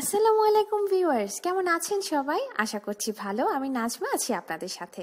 আসসালামু আলাইকুম ভিউয়ার্স, কেমন আছেন সবাই? আশা করছি ভালো, আমি নাজমা আছি আপনাদের সাথে।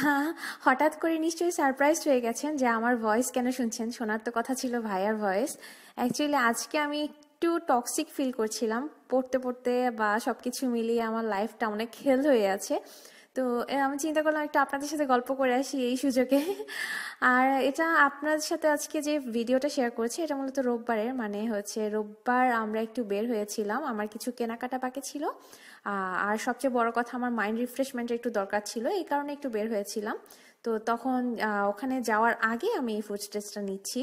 হ্যাঁ হঠাৎ করে নিশ্চয়ই সারপ্রাইজ হয়ে গেছেন যে আমার ভয়েস কেন শুনছেন? শোনার তো কথা ছিল ভাইয়ার ভয়েস অ্যাকচুয়ালি আজকে আমি একটু টক্সিক ফিল করছিলাম। পড়তে পড়তে বা সব কিছু মিলিয়ে আমার লাইফটা অনেক খেল হয়ে আছে। তো আমি চিন্তা করলাম একটু আপনাদের সাথে গল্প করে আসি এই সুযোগে। আর এটা আপনাদের সাথে আজকে যে ভিডিওটা শেয়ার করেছি, এটা মূলত রোববারের মানে হচ্ছে রোববার আমরা একটু বের হয়েছিলাম। আমার কিছু কেনাকাটা বাকি ছিল। আর সবচেয়ে বড় কথা, আমার মাইন্ড রিফ্রেশমেন্টের একটু দরকার ছিল, এই কারণে একটু বের হয়েছিলাম। তো তখন ওখানে যাওয়ার আগে আমি এই ফুড টেস্টটা নিচ্ছি।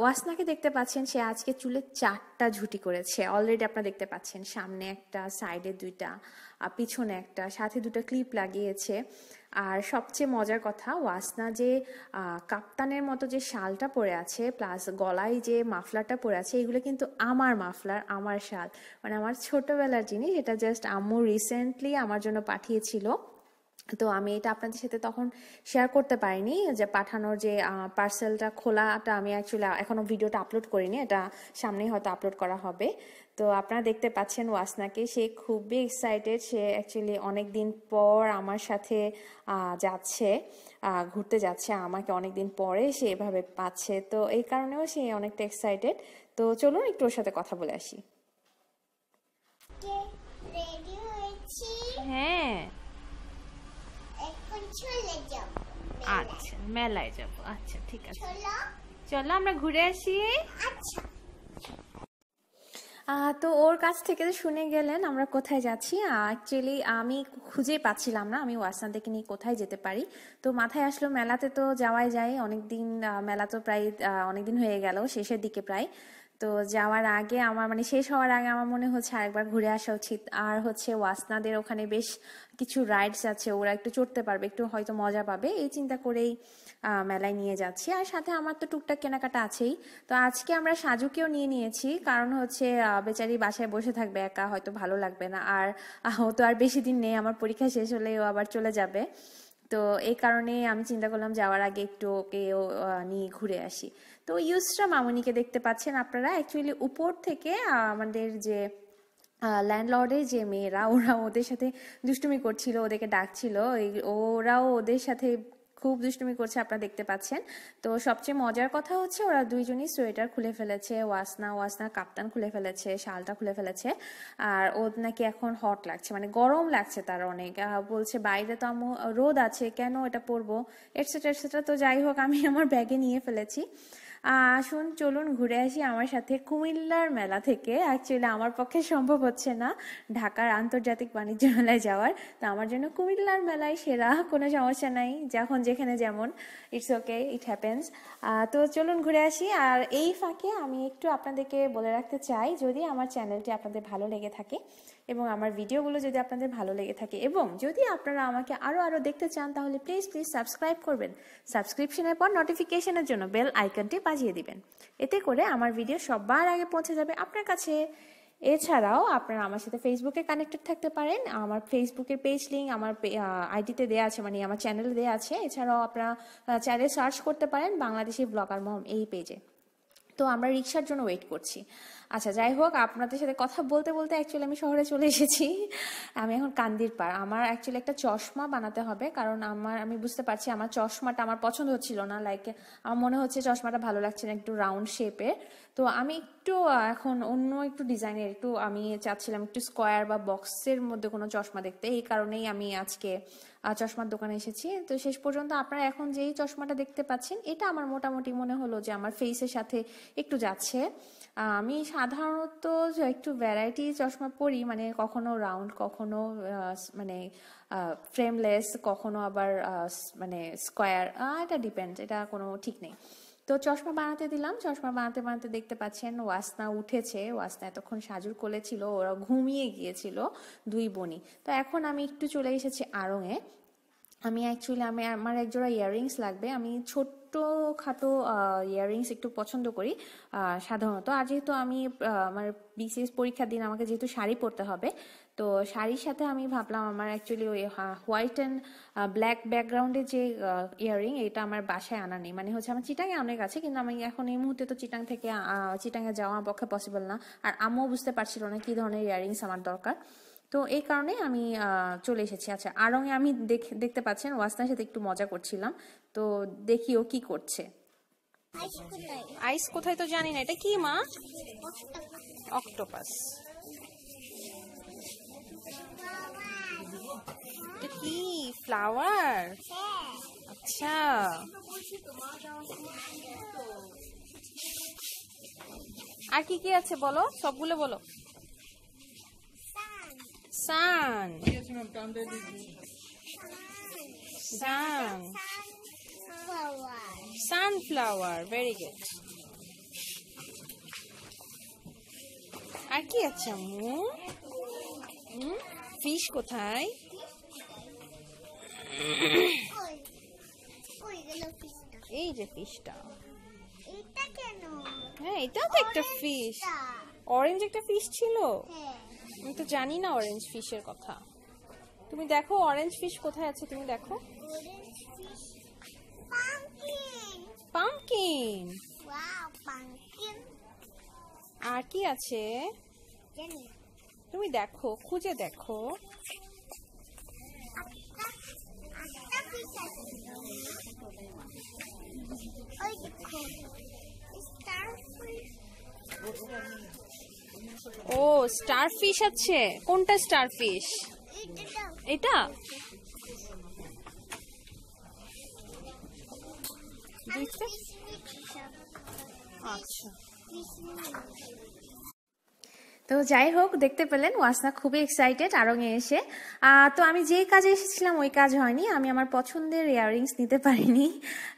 ওয়াসনাকে দেখতে পাচ্ছেন, সে আজকে চুলে চারটা ঝুটি করেছে। অলরেডি আপনারা দেখতে পাচ্ছেন, সামনে একটা সাইডে দুইটা পিছনে একটা, সাথে দুটো ক্লিপ লাগিয়েছে। আর সবচেয়ে মজার কথা, ওয়াসনা যে কাপ্তানের মতো যে শালটা পরে আছে প্লাস গলায় যে মাফলারটা পরে আছে, এগুলো কিন্তু আমার মাফলার, আমার শাল। মানে আমার ছোটবেলার জিনিস, এটা জাস্ট আম্মু রিসেন্টলি আমার জন্য পাঠিয়েছিল। তো আমি এটা আপনাদের সাথে তখন শেয়ার করতে পারিনি যে পাঠানোর যে পার্সেলটা খোলাটা আমি অ্যাকচুয়ালি এখনও ভিডিওটা আপলোড করিনি এটা সামনেই হয়তো আপলোড করা হবে। তো আপনারা দেখতে পাচ্ছেন ওয়াসনাকে সে খুবই এক্সাইটেড সে অ্যাকচুয়ালি অনেক দিন পর আমার সাথে যাচ্ছে ঘুরতে যাচ্ছে আমাকে অনেক দিন পরে সে এভাবে পাচ্ছে। তো এই কারণেও সে অনেকটা এক্সাইটেড তো চলুন একটু ওর সাথে কথা বলে আসি। হ্যাঁ। আচ্ছা মেলায় যাব। আচ্ছা ঠিক আছে। চলো। চলো আমরা ঘুরে আসি। আচ্ছা। আহ, তো ওর কাছ থেকে তো শুনে গেলেন আমরা কোথায় যাচ্ছি। অ্যাকচুয়ালি আমি খুঁজে পাচ্ছিলাম না আমি ওয়াসনা থেকে নিয়ে কোথায় যেতে পারি। তো মাথায় আসলো মেলাতে তো যাওয়াই যায় অনেকদিন আহ, মেলা তো প্রায় আহ, অনেকদিন হয়ে গেল শেষের দিকে প্রায়। তো যাওয়ার আগে আমার মানে শেষ হওয়ার আগে আমার মনে হচ্ছে আরেকবার ঘুরে আসা উচিত। আর হচ্ছে ওয়াসনাদের ওখানে বেশ কিছু রাইডস আছে, ওরা একটু চড়তে পারবে, একটু হয়তো মজা পাবে। এই চিন্তা করেই মেলায় নিয়ে যাচ্ছি। আর সাথে আমার তো টুকটাক কেনাকাটা আছেই। তো আজকে আমরা সাজুকেও নিয়ে নিয়েছি। কারণ হচ্ছে বেচারি বাসায় বসে থাকবে একা, হয়তো ভালো লাগবে না। আর ও তো আর বেশি দিন নেই, আমার পরীক্ষা শেষ হলে ও আবার চলে যাবে। তো এই কারণে আমি চিন্তা করলাম যাওয়ার আগে একটু ওকে নিয়ে ঘুরে আসি। তো ইউসরা মামুনিকে দেখতে পাচ্ছেন আপনারা। অ্যাকচুয়ালি উপর থেকে আমাদের যে ল্যান্ডলর্ডের যে মেয়েরা, ওরা ওদের সাথে দুষ্টুমি করছিল, ওদেরকে ডাকছিল। ওরাও ওদের সাথে খুব দুষ্টুমি করছে আপনারা দেখতে পাচ্ছেন। তো সবচেয়ে মজার কথা হচ্ছে, ওরা দুইজনই সোয়েটার খুলে ফেলেছে, ওয়াসনা ওয়াসনা কাপ্তান খুলে ফেলেছে, শালটা খুলে ফেলেছে। আর ও নাকি এখন হট লাগছে মানে গরম লাগছে তার অনেক। বলছে, বাইরে তো আম্মু রোদ আছে, কেন এটা পরবো? এটসেট্রা এটসেট্রা তো যাই হোক, আমি আমার ব্যাগে নিয়ে ফেলেছি। আসুন, চলুন ঘুরে আসি আমার সাথে কুমিল্লার মেলা থেকে। অ্যাকচুয়ালি আমার পক্ষে সম্ভব হচ্ছে না ঢাকার আন্তর্জাতিক বাণিজ্য মেলায় যাওয়ার। তো আমার জন্য কুমিল্লার মেলায় সেরা কোনো সমস্যা নাই, যখন যেখানে যেমন। ইটস ওকে ইট হ্যাপেন্স তো চলুন ঘুরে আসি। আর এই ফাঁকে আমি একটু আপনাদেরকে বলে রাখতে চাই, যদি আমার চ্যানেলটি আপনাদের ভালো লেগে থাকে এবং আমার ভিডিওগুলো যদি আপনাদের ভালো লেগে থাকে এবং যদি আপনারা আমাকে আরও আরও দেখতে চান, তাহলে প্লিজ প্লিজ সাবস্ক্রাইব করবেন। সাবস্ক্রিপশনের পর নোটিফিকেশনের জন্য বেল আইকনটি বাজিয়ে দিবেন। এতে করে আমার ভিডিও সবার আগে পৌঁছে যাবে আপনার কাছে। এছাড়াও আপনারা আমার সাথে ফেসবুকে কানেক্টেড থাকতে পারেন। আমার ফেসবুকের পেজ লিঙ্ক আমার আইডিতে দেওয়া আছে মানে আমার চ্যানেলে দেওয়া আছে। এছাড়াও আপনারা চ্যানেলে সার্চ করতে পারেন বাংলাদেশি ব্লগার মম এই পেজে তো আমরা রিক্সার জন্য ওয়েট করছি। আচ্ছা যাই হোক, আপনাদের সাথে কথা বলতে বলতে অ্যাকচুয়ালি আমি শহরে চলে এসেছি। আমি এখন কান্দির পার আমার অ্যাকচুয়ালি একটা চশমা বানাতে হবে, কারণ আমার, আমি বুঝতে পারছি আমার চশমাটা আমার পছন্দ হচ্ছিল না। লাইক আমার মনে হচ্ছে চশমাটা ভালো লাগছে না একটু রাউন্ড শেপের তো আমি একটু এখন অন্য একটু ডিজাইনের একটু আমি চাচ্ছিলাম একটু স্কোয়ার বা বক্সের মধ্যে কোনো চশমা দেখতে। এই কারণেই আমি আজকে চশমার দোকানে এসেছি। তো শেষ পর্যন্ত আপনারা এখন যেই চশমাটা দেখতে পাচ্ছেন, এটা আমার মোটামুটি মনে হলো যে আমার ফেসের সাথে একটু যাচ্ছে। আমি সাধারণত একটু ভ্যারাইটি চশমা পরি মানে কখনো রাউন্ড কখনো মানে ফ্রেমলেস কখনো আবার মানে স্কোয়ার এটা ডিপেন্ড এটা কোনো ঠিক নেই। তো চশমা বানাতে দিলাম। চশমা বানাতে বানাতে দেখতে পাচ্ছেন ওয়াসনা উঠেছে। ওয়াসনা এতক্ষণ সাজুর কোলে ছিল, ওরা ঘুমিয়ে গিয়েছিল দুই বনি তো এখন আমি একটু চলে এসেছি আড়ংয়ে আমি অ্যাকচুয়ালি আমি, আমার এক জোড়া ইয়াররিংস লাগবে। আমি ছোট্ট খাটো ইয়াররিংস একটু পছন্দ করি সাধারণত। আর যেহেতু আমি আমার বিসিএস পরীক্ষার দিন আমাকে যেহেতু শাড়ি পরতে হবে, তো শাড়ির সাথে আমি ভাবলাম আমার অ্যাকচুয়ালি ওই হোয়াইট অ্যান্ড ব্ল্যাক ব্যাকগ্রাউন্ডের যে ইয়াররিং এটা আমার বাসায় আনা নেই। মানে হচ্ছে আমার চিটাঙে অনেক আছে, কিন্তু আমি এখন এই মুহূর্তে তো চিটাং থেকে চিটাঙে যাওয়া পক্ষে পসিবল না। আর আমিও বুঝতে পারছিল না কি ধরনের ইয়াররিংস আমার দরকার। তো এই কারণে আমি চলে এসেছি। আচ্ছা আরঙে আমি দেখ- দেখতে পাচ্ছেন ওয়াসনার সাথে একটু মজা করছিলাম। তো দেখি ও কি করছে। আইস কোথায়? আইস কোথায় তো জানি না। এটা কি মা? অক্টোপাস। এটা কি? ফ্লাওয়ার? আচ্ছা। আর কি কি আছে বলো? সবগুলো বলো। Sun sun sun flower sunflower very good আর কি আছে আম্মু? ফিশ কোথায়? এই যে ফিশটা এটা কেন? হ্যাঁ এটাও তো একটা ফিশ অরেঞ্জ একটা ফিশ ছিল? হ্যাঁ। আমি তো জানি না অরেঞ্জ ফিশের কথা। তুমি দেখো অরেঞ্জ ফিশ কোথায় আছে, তুমি দেখো। পাম্পকিন আর কি আছে? তুমি দেখো, খুঁজে দেখো। একটা ফিশ ও স্টার ফিশ আছে। কোনটা স্টার ফিশ এটা আচ্ছা। তো যাই হোক দেখতে পেলেন ওয়াসনা খুবই এক্সাইটেড আরঙে এসে। তো আমি যেই কাজে এসেছিলাম ওই কাজ হয়নি। আমি আমার পছন্দের ইয়াররিংস নিতে পারিনি।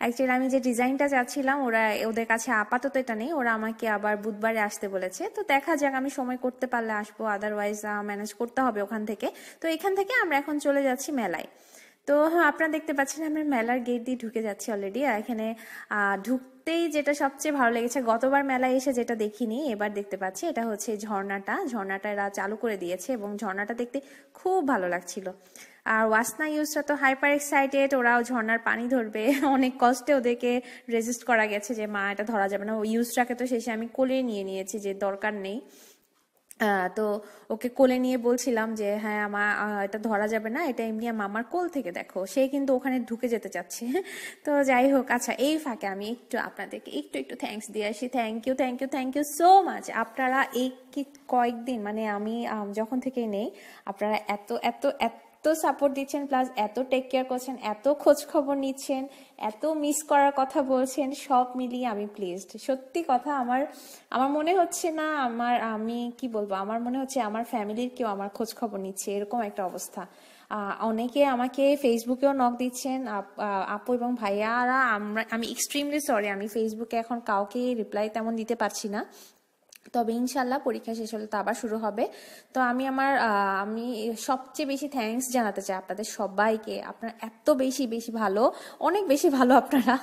অ্যাকচুয়ালি আমি যে ডিজাইনটা চাচ্ছিলাম ওরা ওদের কাছে আপাতত এটা নেই। ওরা আমাকে আবার বুধবারে আসতে বলেছে। তো দেখা যাক আমি সময় করতে পারলে আসব। আদারওয়াইজ ম্যানেজ করতে হবে ওখান থেকে। তো এখান থেকে আমরা এখন চলে যাচ্ছি মেলায়। তো হ্যাঁ, আপনারা দেখতে পাচ্ছেন আমরা মেলার গেট দিয়ে ঢুকে যাচ্ছি অলরেডি এখানে আহ, ঢুকতেই যেটা সবচেয়ে ভালো লেগেছে, গতবার মেলায় এসে যেটা দেখিনি, এবার দেখতে পাচ্ছি, এটা হচ্ছে ঝর্ণাটা। ঝর্ণাটা এরা চালু করে দিয়েছে এবং ঝর্ণাটা দেখতে খুব ভালো লাগছিল। আর ওয়াসনা ইউজটা তো হাইপার এক্সাইটেড ওরাও ঝর্ণার পানি ধরবে। অনেক কষ্টে ওদেরকে রেজিস্ট করা গেছে যে, মা, এটা ধরা যাবে না। ওই ইউজটাকে তো শেষে আমি কোলে নিয়ে নিয়েছি যে, দরকার নেই। তো ওকে কোলে নিয়ে বলছিলাম যে হ্যাঁ আমার এটা ধরা যাবে না, এটা এমনি মামার কোল থেকে, দেখো। সে কিন্তু ওখানে ঢুকে যেতে চাচ্ছে। তো যাই হোক আচ্ছা এই ফাঁকে আমি একটু আপনাদেরকে একটু একটু থ্যাংকস দিয়ে আসি। Thank you thank you thank you so much আপনারা এই কয়েকদিন মানে আমি যখন থেকে নেই, আপনারা এত এত এত সাপোর্ট দিচ্ছেন প্লাস এত টেক কেয়ার করছেন, এত খোঁজ খবর নিচ্ছেন, এত মিস করার কথা বলছেন, সব মিলিয়ে আমি প্লিজড সত্যি কথা, আমার আমার মনে হচ্ছে না আমার, আমি কি বলব, আমার মনে হচ্ছে আমার ফ্যামিলির কেউ আমার খোঁজ খবর নিচ্ছে, এরকম একটা অবস্থা। অনেকে আমাকে ফেসবুকেও নক দিচ্ছেন, আপু এবং ভাইয়ারা, আমরা, আমি এক্সট্রিমলি সরি আমি ফেসবুকে এখন কাউকে রিপ্লাই তেমন দিতে পারছি না। তবে ইনশাল্লাহ পরীক্ষা শেষ হলে তো আবার শুরু হবে। তো আমি আমার আমি সবচেয়ে বেশি থ্যাঙ্কস জানাতে চাই আপনাদের সবাইকে। আপনারা এত বেশি বেশি ভালো, অনেক বেশি ভালো আপনারা।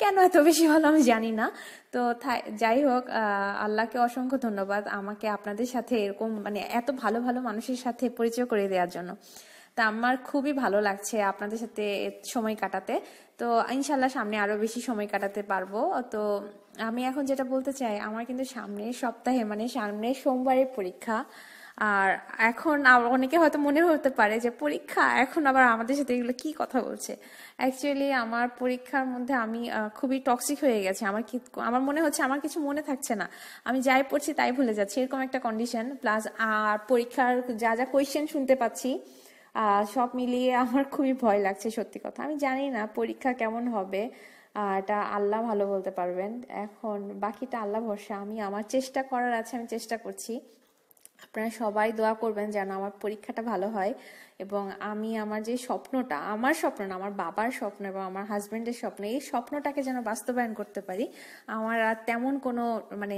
কেন এত বেশি ভালো আমি জানি না। তো যাই হোক আল্লাহকে অসংখ্য ধন্যবাদ আমাকে আপনাদের সাথে এরকম মানে এত ভালো ভালো মানুষের সাথে পরিচয় করে দেওয়ার জন্য। তা আমার খুবই ভালো লাগছে আপনাদের সাথে সময় কাটাতে। তো ইনশাল্লাহ সামনে আরও বেশি সময় কাটাতে পারব। তো আমি এখন যেটা বলতে চাই, আমার কিন্তু সামনের সপ্তাহে মানে সামনের সোমবারের পরীক্ষা। আর এখন অনেকে হয়তো মনে হতে পারে যে পরীক্ষা, এখন আবার আমাদের সাথে এগুলো কি কথা বলছে? অ্যাকচুয়ালি আমার পরীক্ষার মধ্যে আমি খুবই টক্সিক হয়ে গেছে। আমার কি, আমার মনে হচ্ছে আমার কিছু মনে থাকছে না। আমি যাই পড়ছি তাই ভুলে যাচ্ছি, এরকম একটা কন্ডিশন প্লাস আর পরীক্ষার যা যা কোয়েশ্চেন শুনতে পাচ্ছি সব মিলিয়ে আমার খুবই ভয় লাগছে সত্যি কথা। আমি জানি না পরীক্ষা কেমন হবে। এটা আল্লাহ ভালো বলতে পারবেন। এখন বাকিটা আল্লাহ ভরসা। আমি, আমার চেষ্টা করার আছে, আমি চেষ্টা করছি। আপনারা সবাই দোয়া করবেন যেন আমার পরীক্ষাটা ভালো হয় এবং আমি আমার যে স্বপ্নটা, আমার স্বপ্ন না, আমার বাবার স্বপ্ন এবং আমার হাজব্যান্ডের স্বপ্ন, এই স্বপ্নটাকে যেন বাস্তবায়ন করতে পারি। আমার আর তেমন কোনো মানে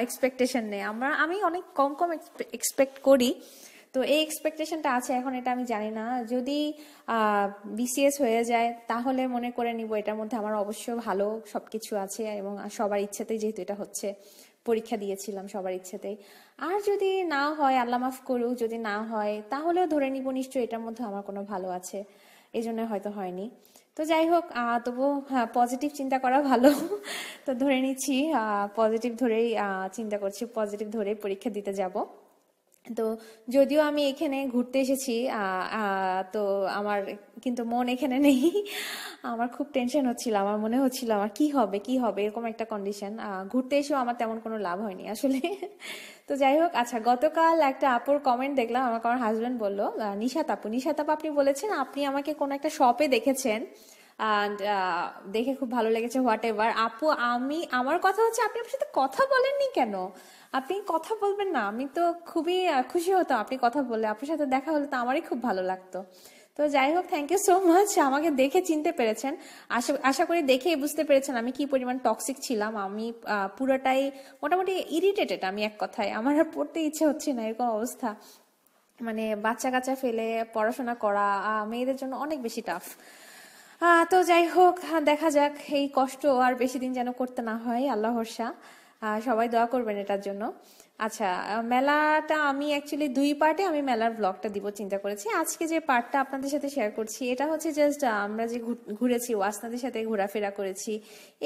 এক্সপেকটেশন নেই। আমরা, আমি অনেক কম কম এক্সপেক্ট করি। তো এই এক্সপেকটেশনটা আছে এখন, এটা আমি জানি না। যদি বিসিএস হয়ে যায়, তাহলে মনে করে নিব এটার মধ্যে আমার অবশ্য ভালো সবকিছু আছে এবং সবার ইচ্ছেতেই যেহেতু এটা হচ্ছে, পরীক্ষা দিয়েছিলাম সবার ইচ্ছেতেই। আর যদি না হয়, আল্লাহ মাফ করুক, যদি না হয়, তাহলেও ধরে নিব নিশ্চয়ই এটার মধ্যে আমার কোনো ভালো আছে। এই জন্য হয়তো হয়নি। তো যাই হোক তবু পজিটিভ চিন্তা করা ভালো। তো ধরে নিচ্ছি পজিটিভ ধরেই চিন্তা করছি পজিটিভ ধরেই পরীক্ষা দিতে যাব। তো যদিও আমি এখানে ঘুরতে এসেছি তো আমার কিন্তু মন এখানে নেই। আমার খুব টেনশন হচ্ছিল, আমার মনে হচ্ছিল আমার কি হবে কি হবে, এরকম একটা কন্ডিশন ঘুরতে এসেও আমার তেমন কোনো লাভ হয়নি আসলে। তো যাই হোক আচ্ছা গতকাল একটা আপুর কমেন্ট দেখলাম আমাকে আমার হাজব্যান্ড বলল নিশাত আপু নিশাত আপু আপনি বলেছেন, আপনি আমাকে কোনো একটা শপে দেখেছেন। And, আহ, দেখে খুব ভালো লেগেছে হোয়াট এভার আপু আমি আমার কথা হচ্ছে আপনি আমার সাথে কথা বলেননি কেন? আপনি কথা বলবেন না আমি তো খুবই খুশি হতাম আপনি কথা বললে আপনার সাথে দেখা হলে তো আমারই খুব ভালো লাগতো। তো যাই হোক থ্যাংক ইউ সো মাচ আমাকে দেখে চিনতে পেরেছেন। আশা আশা করি দেখেই বুঝতে পেরেছেন আমি কি পরিমাণ টক্সিক ছিলাম। আমি পুরোটাই মোটামুটি ইরিটেটেড আমি এক কথায় আমার আর পড়তে ইচ্ছে হচ্ছে না এরকম অবস্থা। মানে বাচ্চা কাচ্চা ফেলে পড়াশোনা করা মেয়েদের জন্য অনেক বেশি টাফ তো যাই হোক আহ, দেখা যাক এই কষ্ট আর বেশি দিন যেন করতে না হয় আল্লাহ আহ, সবাই দোয়া করবেন এটার জন্য। আচ্ছা মেলাটা আমি অ্যাকচুয়ালি দুই পার্টে আমি মেলার ব্লগটা দিব চিন্তা করেছি। আজকে যে পার্টটা আপনাদের সাথে শেয়ার করছি এটা হচ্ছে জাস্ট আমরা যে ঘুরেছি ওয়াসনাদের সাথে ঘোরাফেরা করেছি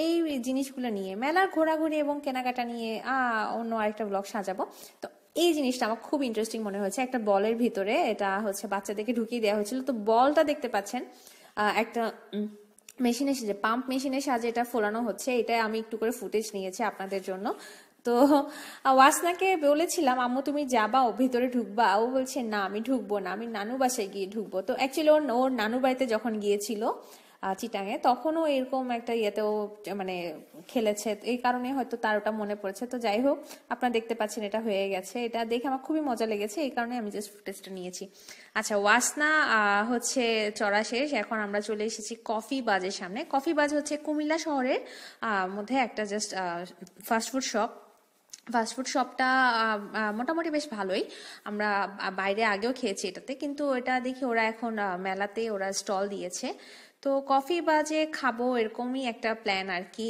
এই জিনিসগুলো নিয়ে মেলার ঘোরাঘুরি এবং কেনাকাটা নিয়ে অন্য আরেকটা ব্লগ সাজাবো। তো এই জিনিসটা আমার খুব ইন্টারেস্টিং মনে হয়েছে একটা বলের ভিতরে এটা হচ্ছে বাচ্চাদেরকে ঢুকিয়ে দেওয়া হয়েছিল। তো বলটা দেখতে পাচ্ছেন একটা মেশিনের সাজে পাম্প মেশিনের সাজে এটা ফোলানো হচ্ছে এটা আমি একটু করে ফুটেজ নিয়েছি আপনাদের জন্য। তো ওয়াসনাকে বলেছিলাম, আম্মু, তুমি যাবা, ও ভিতরে ঢুকবা। ও বলছে, না, আমি ঢুকবো না, আমি নানু বাসায় গিয়ে ঢুকবো। তো অ্যাকচুয়ালি ওর ওর নানু বাড়িতে যখন গিয়েছিল চিটাঙে তখনও এরকম একটা ইয়েতেও মানে খেলেছে। এই কারণে হয়তো তার ওটা মনে পড়েছে। তো যাই হোক, আপনারা দেখতে পাচ্ছেন এটা হয়ে গেছে। এটা দেখে আমার খুবই মজা লেগেছে, এই কারণে আমি জাস্ট ফুটেজটা নিয়েছি। আচ্ছা ওয়াসনা হচ্ছে চড়া শেষ। এখন আমরা চলে এসেছি কফি বাজের সামনে। কফি বাজ হচ্ছে কুমিল্লা শহরের মধ্যে একটা জাস্ট ফাস্টফুড শপ ফাস্টফুড শপটা মোটামুটি বেশ ভালোই। আমরা বাইরে আগেও খেয়েছি এটাতে। কিন্তু এটা দেখি ওরা এখন মেলাতে ওরা স্টল দিয়েছে। তো কফি বাজে খাব এরকমই একটা প্ল্যান আর কি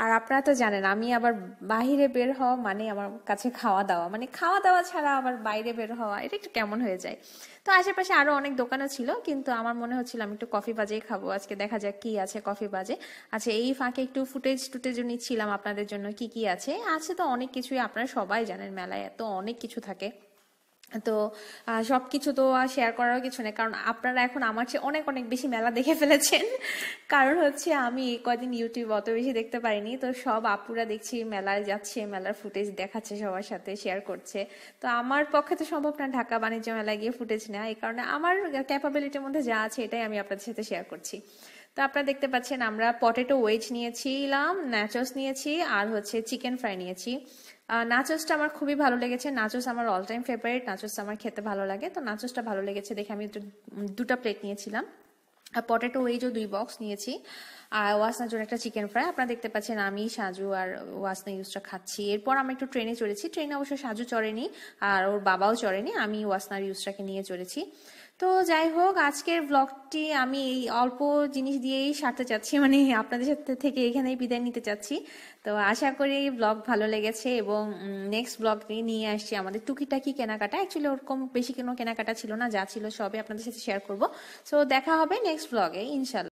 আর আপনারা তো জানেন, আমি আবার বাইরে বের হওয়া মানে আমার কাছে খাওয়া দাওয়া। মানে খাওয়া দাওয়া ছাড়া আবার বাইরে বের হওয়া, এটা একটু কেমন হয়ে যায়? তো আশেপাশে আরও অনেক দোকানও ছিল, কিন্তু আমার মনে হচ্ছিল আমি একটু কফি বাজেই খাব। আজকে দেখা যাক কি আছে কফি বাজে। আচ্ছা এই ফাঁকে একটু ফুটেজ টুটেজ নিচ্ছিলাম আপনাদের জন্য, কি কি আছে? আছে তো অনেক কিছুই, আপনারা সবাই জানেন মেলায় এত অনেক কিছু থাকে। তো সব কিছু তো আর শেয়ার করারও কিছু নেই। কারণ আপনারা এখন আমার চেয়ে অনেক অনেক বেশি মেলা দেখে ফেলেছেন। কারণ হচ্ছে আমি এই কদিন ইউটিউব অত বেশি দেখতে পারিনি। তো সব আপুরা দেখছি, মেলায় যাচ্ছে, মেলার ফুটেজ দেখাচ্ছে, সবার সাথে শেয়ার করছে। তো আমার পক্ষে তো সম্ভব না ঢাকা বাণিজ্য মেলায় গিয়ে ফুটেজ নেওয়া। এই কারণে আমার ক্যাপাবিলিটির মধ্যে যা আছে এটাই আমি আপনাদের সাথে শেয়ার করছি। তো আপনারা দেখতে পাচ্ছেন, আমরা পটেটো ওয়েজ নিয়েছিলাম ন্যাচোস নিয়েছি, আর হচ্ছে চিকেন ফ্রাই নিয়েছি। নাচোসটা আমার খুবই ভালো লেগেছে। নাচোস আমার অল টাইম ফেভারিট নাচোস আমার খেতে ভালো লাগে। তো নাচোসটা ভালো লেগেছে দেখে আমি দুটা প্লেট নিয়েছিলাম। আর পটেটো ওয়েজও দুই বক্স নিয়েছি। আর ওয়াসনার জন্য একটা চিকেন ফ্রাই আপনারা দেখতে পাচ্ছেন, আমি, সাজু আর ওয়াসনা ইউজটা খাচ্ছি। এরপর আমি একটু ট্রেনে চড়েছি। ট্রেনে অবশ্য সাজু চড়েনি, আর ওর বাবাও চড়েনি। আমি, ওয়াসনার ইউজটাকে নিয়ে চড়েছি। তো যাই হোক, আজকের ব্লগটি আমি এই অল্প জিনিস দিয়েই সারতে চাচ্ছি মানে আপনাদের সাথে থেকে এখানেই বিদায় নিতে চাচ্ছি। তো আশা করি এই ব্লগ ভালো লেগেছে এবং নেক্সট ব্লগ নিয়ে আসছি আমাদের টুকিটাকি কেনাকাটা। অ্যাকচুয়ালি ওরকম বেশি কোনো কেনাকাটা ছিল না, যা ছিল সবই আপনাদের সাথে শেয়ার করব। সো দেখা হবে নেক্সট ব্লগে ইনশাল্লাহ।